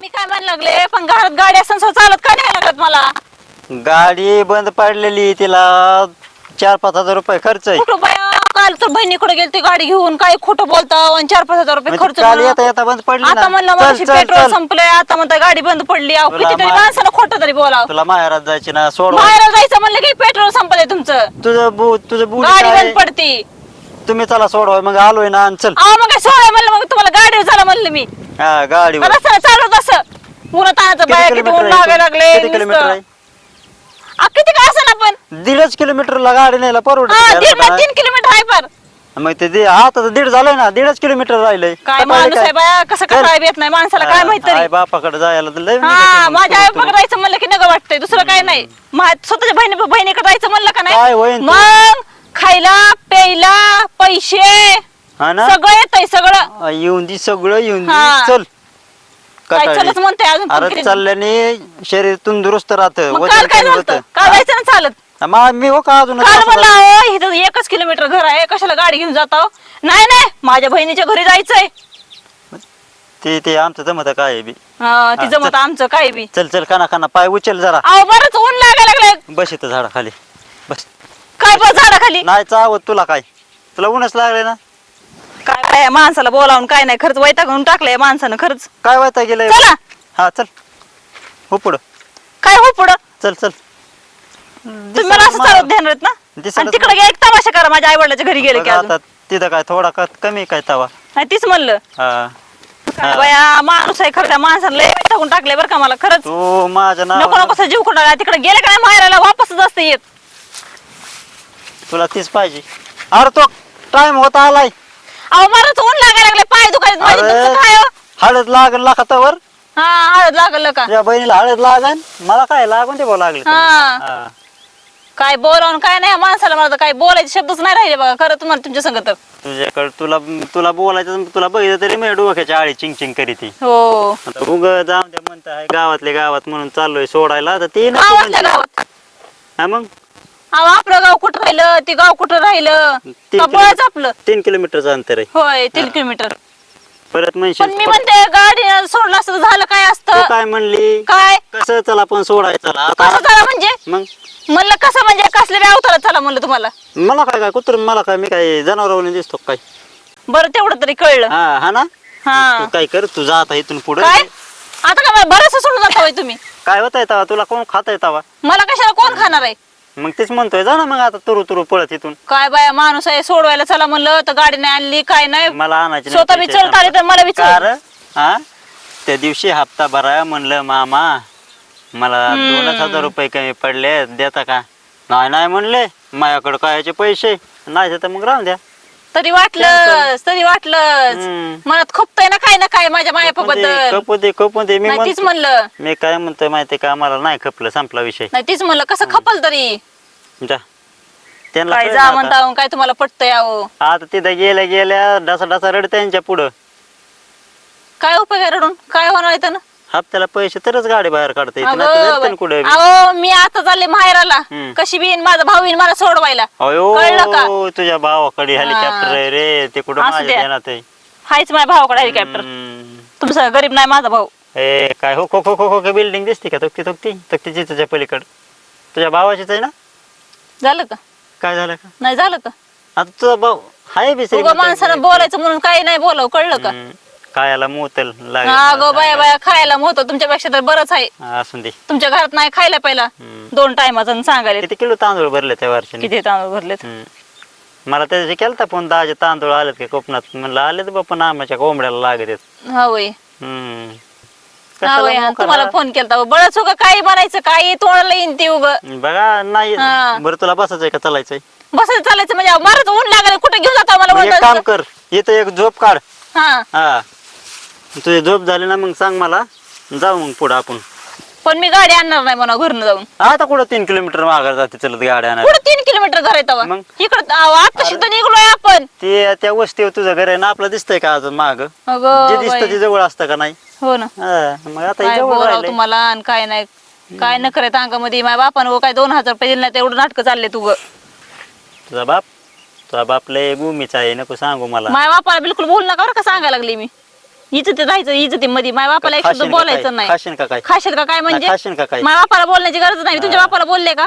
मी काय म्हणायला लागले? पण घरात गाडी असं चालत का नाही लागत मला? गाडी बंद पडलेली तिला. चार पाच हजार रुपये खर्च आहे. कुठं बाया? काल तर बहिणीकडे गेली ती गाडी घेऊन? काय खोटं बोलता? आणि चार पाच हजार रुपये म्हणजे खर्च काल म्हणून. येता येता बंद पडली आता म्हणलं माझी चल, पेट्रोल चल. संपलंय. आता म्हणता गाडी बंद पडली. अहो तुला कितीतरी मा- माणसानं खोटं तरी बोलाव तुला माहेरात जायची ना सोड बाहेर जायचं म्हणलं की पेट्रोल संपलंय तुमचं. तुझं बू तुझं बुडी गाडी काय? बंद पडती. तुम्ही चला सोडवा. मग आलोय ना आणि चल. अहो मग काय सोडाय म्हणलं. मग तुम्हाला गाडीवर झालं म्हणलं मी. हा गाडीवर. रस्त्याला चालवत असं उन्हा तानाचं किती बाया किती ऊन लागायला? लागले किती किलोमीटर आहे? अहो, किती काय असं ना पण? दीडच किलोमीटरला गाडी न्यायला परवडत हा दीड ना तीन किलोमीटर आहे पर? मग ते दे- आता तर दीड झालंय ना दीडच किलोमीटर राहिलंय. काय माणूस काय? आहे बाया कसं. काय येत नाही माणसाला काय माहीत तरी. बापाकडे जायला तर लय हा निघते मग माझ्या आई तुरु- तुरु. जायचं म्हणलं की नगं वाटतंय दुसरं काय नाही. मा- स्वतःच्या बहिणी बहिणीकडे जायचं म्हणलं का काय नाही होईन तू? मग खायला प्यायला पैसे. हा ना? सगळं येतंय सगळं. आ, येऊन दे सगळं येऊन हा. चल. काय म्हणते अजून अरे चालल्याने शरीर तंदुरुस्त राहत मग काल काय झालं काल जायचं ना चालत? मी हो का अजून काल म्हणलं अहो, इथं एकच किलोमीटर घर आहे कशाला गाडी घेऊन जाता? नाही नाही माझ्या बहिणीच्या घरी जायचंय. ते ते आमचं जमत काय आहे बी? हा, ती हा, जमत चल. आमचं काय बी? चल चल काना काना पाय उचल जरा. अहो बरंच ऊन लागायला लागलंय. बस इथं झाडाखाली. बस. काय बस झाडाखाली? नाही चावत तुला काय? तुला ऊनच लागले ना? काय काय माणसाला बोलावून काय नाही खर्च वैतागून टाकलंय माणसानं खर्च. काय वायता गेलंय? चला. हा चल. हो पुढं. काय हो पुढं? चल चल. तुम्ही मला असं चालत देणार ना? दिसायला आणि तिकडे एक तमाशा करा माझ्या आई वडिलाच्या घरी गेले की बघा अजून. आता तिथं काय थोडा का कमी काय तवा. नाही तीच म्हणलं. हा. काय बाया माणूस आहे खरं त्या माणसानं लय वैतागून टाकले बरं का मला खरंच. तू माझ्या नको नाव नको असं जीव कुठं तिकडे गेले का नाही माहेराला? वापसच असते येत तुला तीच पाहिजे. अरे तो टाइम होता आलाय. अहो मरच ऊन लागायला लागले पाय दुखायला माझे. अरे हो? हळद लागल लाखातावर हा हळद लागलं का? तुझ्या बहिणीला हळद लागन. मला काय लागून ते बोला लागले हा. काय बोलावून काय नाही माणसाला मला तर काय बोलायचे शब्दच नाही राहिले बघा. खरं तुम्हाला तुमच्या संगत. तुझ्याकडे तुला तुला बोलायचं तुला बघितलं तरी मी डोक्याच्या आळी चिंग करीत ती. हो. आता उग जाऊन द्या म्हणत गावातले गावात म्हणून चाललोय सोडायला. तर ते नको गावातल्या. गावात. हा मग? अहो आपलं गाव कुठं राहिलं? ते गाव कुठं राहिलं? तीन का बळच आपलं? तीन किलोमीटरचं अंतर आहे. होय तीन किलोमीटर. परत पण मी म्हणते गाडी सोडलं असतं तर झालं काय तू असतं काय म्हणली? काय? कसं चला पण सोडायचं चला? कसं आता झालं म्हणजे? मग? म्हणलं कसं म्हणजे? कसले बी अवतारात चला म्हणलं तुम्हाला. मला काय काय कुत्र मला काय मी काय जनावर दिसतो का काय? बरं तेवढं तरी कळलं. हा हा ना? हा. तू काय कर तू जा आता इथून पुढे. काय? आता काय बरंच सोडून जाता होय तुम्ही. काय होत आहे तुला कोण खाता येतावा मला कशाला कोण खाणार आहे? मग तेच म्हणतोय जा ना मग आता तुरु तुरु पळत इथून. काय बाया माणूस आहे सोडवायला चला म्हणलं तर गाडी नाही आणली काय नाही. मला आणायची नाही स्वतः विचारता आले तर मला विचार कार हा? त्या दिवशी हप्ता भराया म्हणलं मामा मला दोनच हजार रुपये कमी पडले देता का? नाही नाही म्हणले माझ्याकडे कायचे पैसे? नाही तर मग राहून द्या. तरी वाटलं तरी वाटलं. मनात खुपतय ना काय ना काय माझ्या मायापाबद्दल कपू दे कपू दे मी नाही तीच म्हणतो- म्हणलं. मी काय म्हणतोय माहितीये का? मला नाही खपलं संपला विषय. नाही तीच म्हणलं. कसं खपल तरी? जा. त्यांना काय कळलं जा आता. म्हणता काय तुम्हाला पटतंय अहो? आता तिथं गेल्या गेल्या डसा डसा रड त्यांच्या पुढं. काय उपयोग आहे रडून? काय होणार इथं ना हप्त्याला पैसे तरच गाडी बाहेर काढता येते नाही तर जातं कुठे अहो, मी आता चालले माहेराला. हम्म. कशी बी येईन माझा भाऊ येईन मला सोडवायला. कळलं का? अयो तुझ्या भावाकडे हेलिकॉप्टर आहे रे ते कुठं असू माझ्या द्या. ध्यानात आहे? हायच माझ्या भावाकडे हेलिकॉप्टर. हम्म. तुमचा गरीब नाही माझा भाऊ. ए काय हो खो खो खो खो बिल्डिंग दिसते का? तक्ती तक्ती तक्तीची तुझ्या पलीकडे. तुझ्या भावाचीच आहे ना? झालं का? काय झालं का? नाही झालं का? आता तुझा भाऊ हाय बी उगा श्रीमंत. माणसानं बोलायचं म्हणून काही नाही बोलाव कळलं का? मोतल लागेल हा गो बाया बाया खायला मोठं तुमच्यापेक्षा तर बरंच आहे. असून दे. तुमच्या घरात नाही खायला पहिला. दोन टायमाचं सांगायला किती किलो तांदूळ भरले त्या वर्षाने? किती तांदूळ भरलेत? हम्म. मला त्या दिवशी केलता फोन दहाचे तांदूळ आलेत का कोकणात म्हणलं आलेत बाप्पा नामाच्या कोंबड्याला लागत आहेत हा वय हम्म. तुम्हाला? फोन केलता बळच उगा काही बनायचं काही तोंडाला येईन ते उग. बघा नाही. बरं तुला बसायचंय का चालायचंय? बसायचं चालायचं म्हणजे मारच ऊन लागलं कुठे घेऊन जाता मला काम कर इथं एक झोप काढ. हा. हा. तुझी झोप झाली ना मग सांग मला. जाऊ मग पुढं आपण. पण मी गाडी आणणार नाही म्हणा घरनं जाऊन. आता कुठं तीन किलोमीटर माघार जाते चलत गाड्या आणायला? तीन किलोमीटर घर आहे मग? इकडं आता सुद्धा निघलोय आपण. ते त्या वस्तीवर तुझं घर आहे ना आपलं दिसतंय का अजून माग? J by. ते जवळ असतं का नाही? हो ना. हा, मग आता हे काय जवळ बोलावं राहिलंय. तुम्हाला आणि काय नाही. काय न करत अंगामध्ये माझ्या बापानं व काय दोन हजार रुपये दिले नाही तेवढं नाटकं चालले तू ग तुझा बाप? तुझा बाप लय भूमीचा आहे नको सांगू मला. माझ्या बापाला बिलकुल बोल नका बरं का सांगायला लागली मी. इज्जतीत राहायचं इज्जतीमध्ये. माझ्या बापाला एक शब्द खाशीन का काय? बोलायचं नाही. खाशीन का काय? खाशील का काय म्हणजे? खाशीन का काय? माझ्या बापाला बोलण्याची गरज नाही. मी तुमच्या बापाला बोलले का?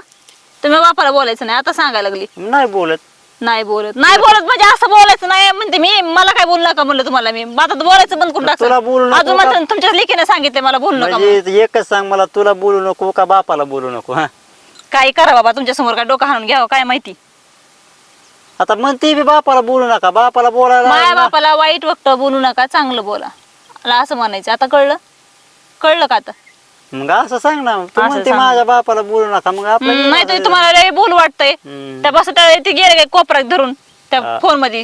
तुम्ही बापाला बोलायचं नाही. आता सांगायला लागली. नाही बोलत. नाही बोलत. नाही बोलत म्हणजे असं बोलायचं नाही. म्हणते मी मला काय बोलू नका म्हणलं तुम्हाला मी. आता बोलायचं बंद करून तुला बोलू नको अजून का? म्हणतात तुमच्या लेखीने सांगितले मला बोलू नका म्हणून. म्हणजे एकच सांग मला तुला बोलू नको का बापाला बोलू नको हा? काय करा बाबा तुमच्यासमोर काय डोकं हाणून घ्यावं काय माहिती? आता म्हणते बी बापाला बोलू नका बापाला बोलायला माया ना. बापाला वाईट वक्त बोलू नका चांगलं बोला. मला असं म्हणायचं आता कळलं? कळलं का आता? मग असं सांग ना तू असं म्हणते सांग. माझ्या बापाला बोलू नका मग आपलं हम्म, नाही तर तुम्हाला लय बोलू वाटतंय. हम्म. त्या ते गेले काय कोपऱ्यात धरून त्या. फोनमध्ये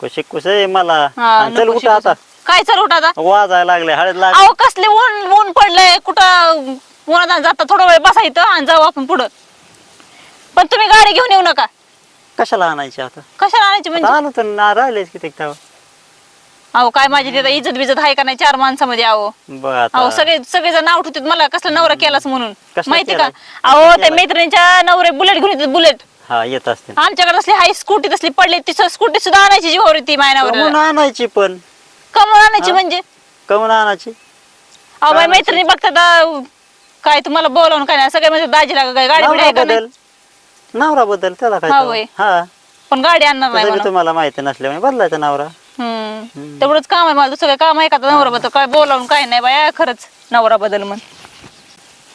कुस आहे मला. हा, आणि चल नको उठा आता. काय चल उठ आता? वाजायला लागले हळद लाग अहो कसले ऊन ऊन पडलंय कुठं उन्हात जाता थोडा वेळ बसायचं आणि जाऊ आपण पुढं. पण तुम्ही गाडी घेऊन येऊ नका. कशाला आणायची आता? कशाला आणायची म्हणजे? आलो तर ना राहिलेच किती तेव्हा अहो काय माझी तिथं इज्जत बिजत आहे का नाही चार माणसामध्ये अहो? बघ आता अहो सगळे सगळेजण नाव ठेवतात मला. कसला नवरा केलास म्हणून? कसला माहिती का? अहो त्या? मैत्रिणीच्या नवरे बुलेट घेऊन येतात बुलेट. हा येत असते आमच्याकडे असली हाय स्कूटी तसली पडली ती स्कूटी सुद्धा आणायची जीवावर येते माझ्या कमून नवऱ्याला आणायची पण. कमवून आणायची हा? म्हणजे? कमून आणायची. अहो माझ्या मैत्रिणी बघतात अहो, काय तुम्हाला बोलावून काय नाही. सगळे म्हणजे दाजीला काय गाडी बिडी नवरा आहे का नाही? बदल. नवरा बदल त्याला काय हा तेव्हा? हा. पण गाडी आणणार नाही तसं बी म्हणा तुम्हाला माहिती नसल्यामुळे बदलायचा नवरा. हम्म. तेवढंच काम आहे मला दुसरं काही काम आहे का नवरा बद्दल काय बोलावून काय नाही बाया खरंच नवरा बदल म्हण.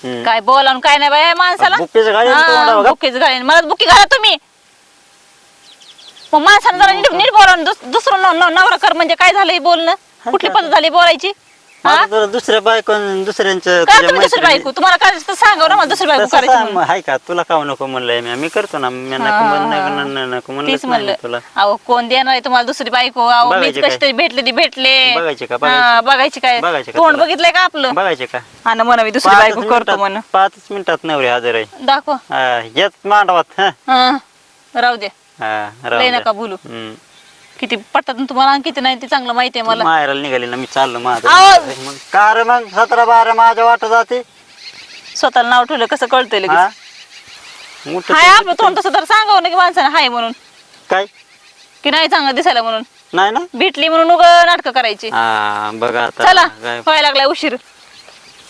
हम्म. काय बोलावून काय नाही बाया माणसाला? बुक्कीचं घालीन तोंडावर बघा. बुक्कीचं घालीन मला बुक्की घाला तुम्ही. मग माणसानं जरा नीट नीट बोलावून दुस- दुसरं न- न- नवरा कर म्हणजे काय झालं हे बोलणं कुठली? पद्धत झाली बोलायची? हा? जरा दुसऱ्या बायको दुसऱ्यांचं काय तुझ्या तुम्ही दुसरी मैत्रिणी- बायको तुम्हाला काय ना मला दुसरी बायको तसं करायची सांग म्हणून. हाय का? तुला काव नको म्हणलंय मी? मी करतो ना. मी नको म्हण- हा, नको- म्हणलंच नाही मी म्हणलं. तुला. अहो कोण देणार आहे तुम्हाला दुसरी बायको? अहो मीच बघायची कशी काय? तरी भेटले ती भेटले. बघायची का? हा, बघायची. काय? बघायची का तोंड तुला? बघितलंय का आपलं? बघायचे का? हा ना म्हणा मी दुसरी पाचच बायको करतो मिनिटात- म्हण पाचच मिनिटात नवरे हजर आहे. दाखव. हा, येत मांडवात हा. हा राहू दे. हा, राहू लय द्या. नका बोलू. हम्म. किती पटतात ना तुम्हाला आणि किती नाही ते चांगलं माहिती आहे मला. माहेराला निघाली ना मी चाललो माझं. मग का रे मग सतरा बारा माझ्या वाट जाते. स्वतःला नाव ठेवलं कसं कळतंय हा? लगेच मोठं हाय आपलं तोंड तसं तर सांगावं ना की माणसाने हाय म्हणून. काय? की नाही चांगलं दिसायला म्हणून. नाही ना? भेटली म्हणून उग नाटक करायची. हा बघा आता. चला काय? व्हायला लागलाय उशीर.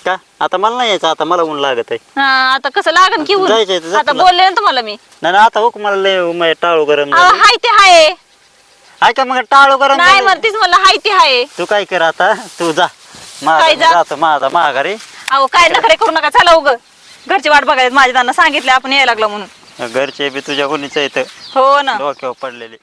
का? आता मला नाही यायचं आता मला ऊन लागत आहे हा आता कसं लागन की ऊन? जायचंय तर जा आता तुला. बोलले ना तुम्हाला मी. नाही आता हो मला लय उमाय टाळू गरम अहो, झाली. हाय ते हाय. हाय का मग टाळू गरम नाही? म्हणतीच मला हाय ते हाय. तू काय कर आता? तू जा. माझा काय मी जा? जातो माझा माघारी. अहो काय नखरे करू नका. चला उग. घरची वाट बघायला माझ्या त्यांना सांगितले आपण यायला लागलं म्हणून. घरचे बी तुझ्या कोणीच येतं हो ना. डोक्यावर पडलेले.